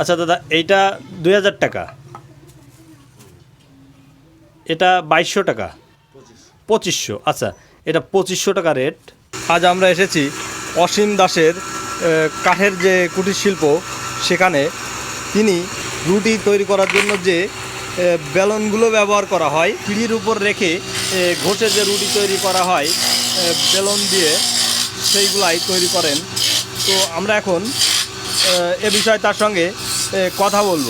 আচ্ছা দাদা, এইটা দুই হাজার টাকা। এটা বাইশশো টাকা। পঁচিশশো। আচ্ছা এটা পঁচিশশো টাকা রেট। আজ আমরা এসেছি অসীম দাসের কাঠের যে কুটির শিল্প, সেখানে তিনি রুটি তৈরি করার জন্য যে বেলনগুলো ব্যবহার করা হয় পিঁড়ির উপর রেখে ঘষে যে রুটি তৈরি করা হয় বেলন দিয়ে সেইগুলাই তৈরি করেন। তো আমরা এখন এ বিষয়ে তার সঙ্গে কথা বলব।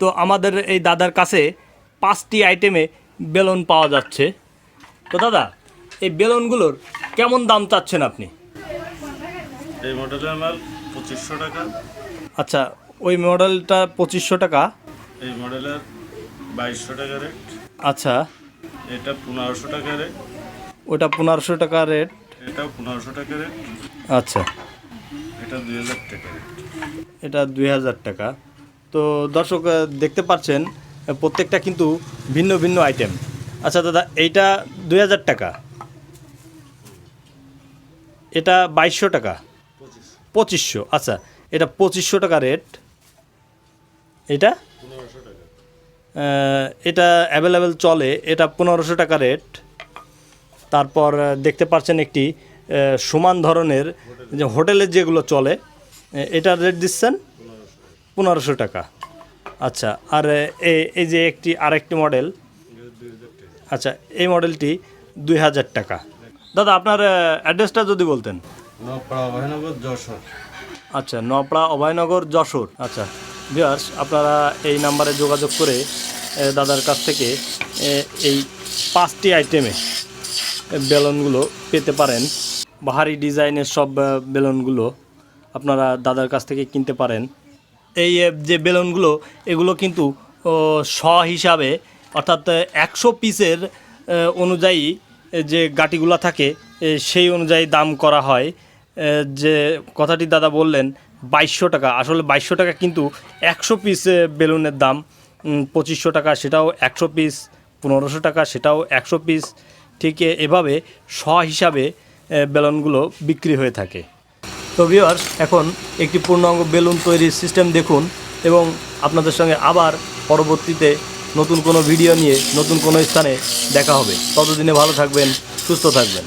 তো আমাদের এই দাদার কাছে পাঁচটি আইটেমে বেলুন পাওয়া যাচ্ছে। তো দাদা এই বেলুনগুলোর কেমন দাম চাচ্ছেন আপনি? এই মডেলের মাল পঁচিশশো টাকা। আচ্ছা ওই মডেলটা পঁচিশশো টাকা। এই মডেলের বাইশশো টাকা রেট। আচ্ছা। এটা পনেরোশো টাকা রেট। ওটা পনেরোশো টাকা রেট। এটা পনেরোশো টাকা রেট। আচ্ছা। এটা দুই হাজার টাকা। এটা দুই হাজার টাকা। তো দর্শক দেখতে পাচ্ছেন প্রত্যেকটা কিন্তু ভিন্ন ভিন্ন আইটেম আচ্ছা দাদা এইটা দুই হাজার টাকা। এটা বাইশশো টাকা। পঁচিশশো। আচ্ছা এটা পঁচিশশো টাকা রেট এটা? এটা অ্যাভেলেবেল চলে। এটা পনেরোশো টাকা রেট তারপর দেখতে পাচ্ছেন একটি সমান ধরনের যে হোটেলের যেগুলো চলে এটার রেট দিচ্ছেন? পনেরোশো টাকা। আচ্ছা আর এই যে একটি আরেকটি মডেল আচ্ছা এই মডেলটি দুই হাজার টাকা। দাদা আপনার অ্যাড্রেসটা যদি বলতেন। নপাড়া অভয়নগর যশোর। আচ্ছা নপড়া অভয়নগর যশোর। আচ্ছা ভিউয়ার্স আপনারা এই নাম্বারে যোগাযোগ করে দাদার কাছ থেকে এই পাঁচটি আইটেমে বেলুনগুলো পেতে পারেন। বাহারি ডিজাইনের সব বেলুনগুলো আপনারা দাদার কাছ থেকে কিনতে পারেন। এই যে বেলুনগুলো, এগুলো কিন্তু শ হিসাবে, অর্থাৎ একশো পিসের অনুযায়ী যে গাটিগুলো থাকে সেই অনুযায়ী দাম করা হয়। যে কথাটি দাদা বললেন, বাইশশো টাকা। আসলে বাইশশো টাকা কিন্তু একশো পিস বেলুনের দাম। পঁচিশশো টাকা সেটাও একশো পিস, পনেরোশো টাকা সেটাও একশো পিস। ঠিক এভাবে শ হিসাবে বেলুনগুলো বিক্রি হয়ে থাকে। তো ভিওয়ার্স এখন একটি পূর্ণাঙ্গ বেলুন তৈরির সিস্টেম দেখুন এবং আপনাদের সঙ্গে আবার পরবর্তীতে নতুন কোনো ভিডিও নিয়ে নতুন কোনো স্থানে দেখা হবে। ততদিনে ভালো থাকবেন, সুস্থ থাকবেন।